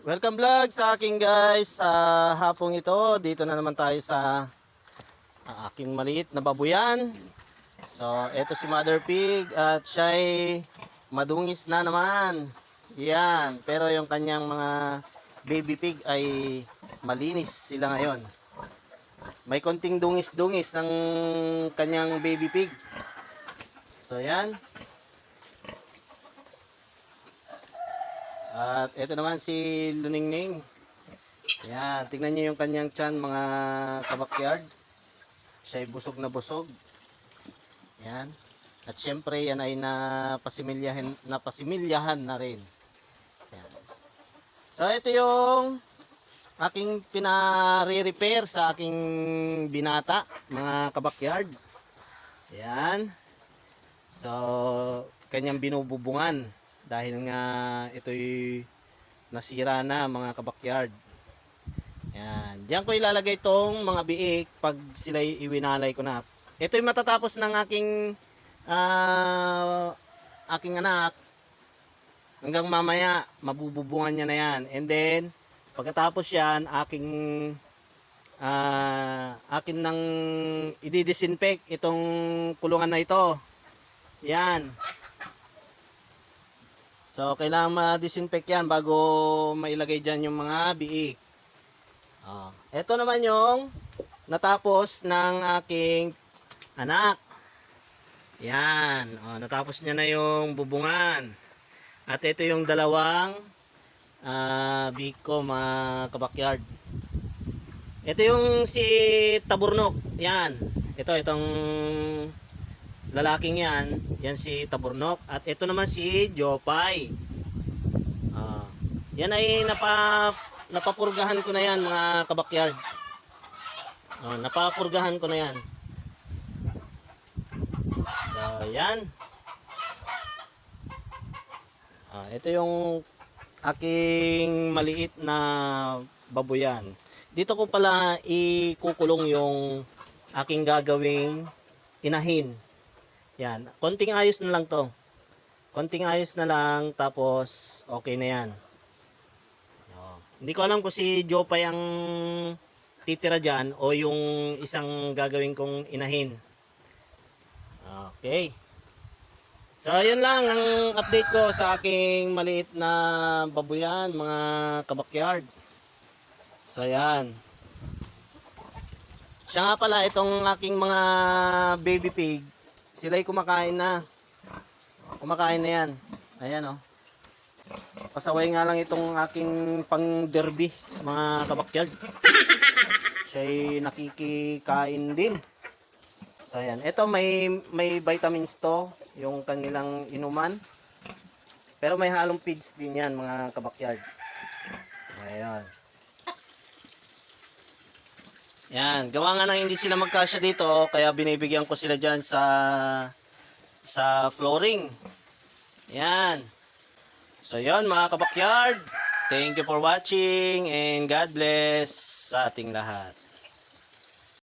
Welcome vlog sa akin guys sa hapong ito. Dito na naman tayo sa ah, aking maliit na babuyan. So, eto si Mother Pig at siya ay madungis na naman. Yan. Pero yung kanyang mga baby pig ay malinis sila ngayon. May konting dungis-dungis ang kanyang baby pig. So, yan. At ito naman si Luningning. Yan, tingnan niyo yung kanyang tiyan mga kabakyard. Siya ay busog na busog. Yan. At syempre yan ay napasimilyahan, napasimilyahan na rin. Yan. So ito yung aking pinare-repair sa aking binata, mga kabakyard. Yan. So, kanyang binububungan dahil nga ito'y nasira na mga kabakyard. Yan. Diyan ko ilalagay itong mga biik pag sila iwinalay ko na. Ito'y matatapos ng aking ah, aking anak. Hanggang mamaya, mabububungan niya na yan. And then, pagkatapos yan, aking ah, akin nang i-disinfect itong kulungan na ito. Yan. So, kailangan ma-disinfect yan bago mailagay dyan yung mga biik. Oh. Ito naman yung natapos ng aking anak. Yan. Oh, natapos niya na yung bubungan. At ito yung dalawang ah biik ko, mga kabakyard. Ito yung si Taburnok. Yan. Ito, itong lalaking yan, yan si Taburnok. At ito naman si Jopay. Ah, yan ay napa, napapurgahan ko na yan mga kabakyard. Ah, napapurgahan ko na yan. So, yan. Ah, ito yung aking maliit na babuyan. Dito ko pala ikukulong yung aking gagawing inahin. Yan. Konting ayos na lang to. Konting ayos na lang tapos okay na yan. Oh. Hindi ko alam kung si Jopay ang titira dyan o yung isang gagawin kong inahin. Okay. So, yun lang ang update ko sa aking maliit na babuyan, mga kabakyard. So, yan. Siya nga pala, itong aking mga baby pig, sila'y kumakain na. Kumakain na yan. Ayan, oh. Pasaway nga lang itong aking pang derby, mga kabakyard. Siya'y nakikikain din. So, ayan. Ito, may, may vitamins to, yung kanilang inuman. Pero may halong feeds din yan, mga kabakyard. Ayan. Yan, gawa nga nang hindi sila magkasya dito, kaya binibigyan ko sila dyan sa sa flooring. Yan. So yon mga kabakyard. Thank you for watching and God bless sa ating lahat.